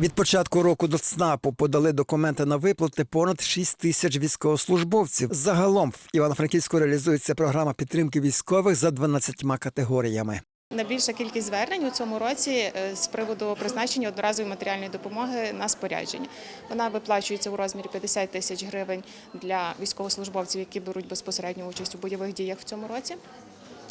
Від початку року до ЦНАПу подали документи на виплати понад 6 тисяч військовослужбовців. Загалом в Івано-Франківську реалізується програма підтримки військових за 12 категоріями. Найбільша кількість звернень у цьому році е, з приводу призначення одноразової матеріальної допомоги на спорядження. Вона виплачується у розмірі 50 тисяч гривень для військовослужбовців, які беруть безпосередню участь у бойових діях в цьому році.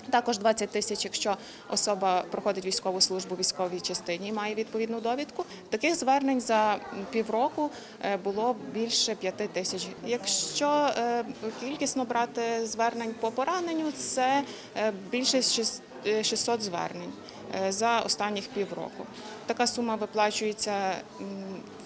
Також 20 тисяч, якщо особа проходить військову службу в військовій частині і має відповідну довідку. Таких звернень за півроку е, було більше 5 тисяч. Якщо е, кількісно брати звернень по пораненню, це е, більше е, 600 звернень за останніх півроку. Така сума виплачується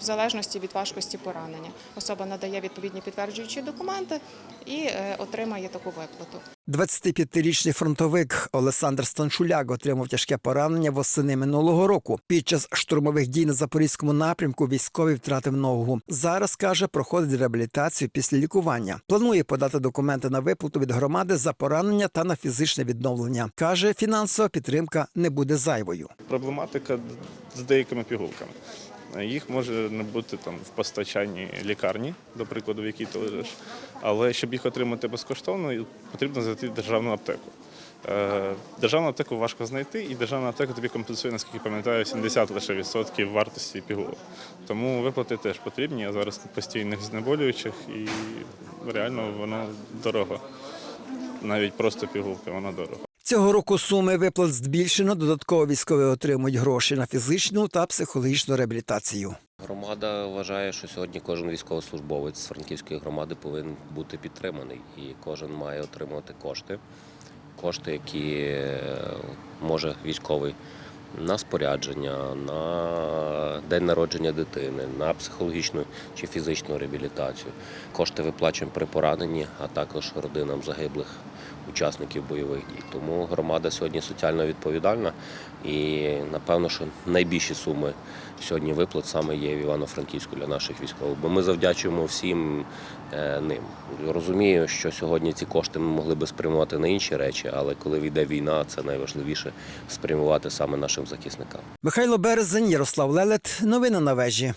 в залежності від важкості поранення. Особа надає відповідні підтверджуючі документи і отримає таку виплату. 25-річний фронтовик Олександр Станчуляк отримав тяжке поранення восени минулого року. Під час штурмових дій на запорізькому напрямку військовий втратив ногу. Зараз каже, проходить реабілітацію після лікування. Планує подати документи на виплату від громади за поранення та на фізичне відновлення. каже, фінансова підтримка не буде зайвою. проблематика з деякими пігулками. Їх може не бути там в постачанні лікарні, до прикладу, в якій ти лежиш. Але щоб їх отримати безкоштовно, потрібно зайти в державну аптеку. Е, Державну аптеку важко знайти, і державна аптека тобі компенсує, наскільки пам'ятаю, 70 лише відсотків вартості пігулок. Тому виплати теж потрібні. Я зараз постійних знеболюючих і реально воно дорого. Навіть просто пігулка, вона дорого. Цього року суми виплат збільшено. Додатково військові отримують гроші на фізичну та психологічну реабілітацію. Громада вважає, що сьогодні кожен військовослужбовець з Франківської громади повинен бути підтриманий, і кожен має отримувати кошти. Кошти, які е, може військовий на спорядження, на день народження дитини, на психологічну чи фізичну реабілітацію. Кошти виплачуємо при пораненні, а також родинам загиблих учасників бойових дій. Тому громада сьогодні соціально відповідальна і напевно, що найбільші суми сьогодні виплат саме є в Івано-Франківську для наших військових. Бо ми завдячуємо всім е, ним. Розумію, що сьогодні ці кошти ми могли би спрямувати на інші речі, але коли війде війна, це найважливіше спрямувати саме нашим захисникам. Михайло Березень, Ярослав Лелет. Новини на вежі.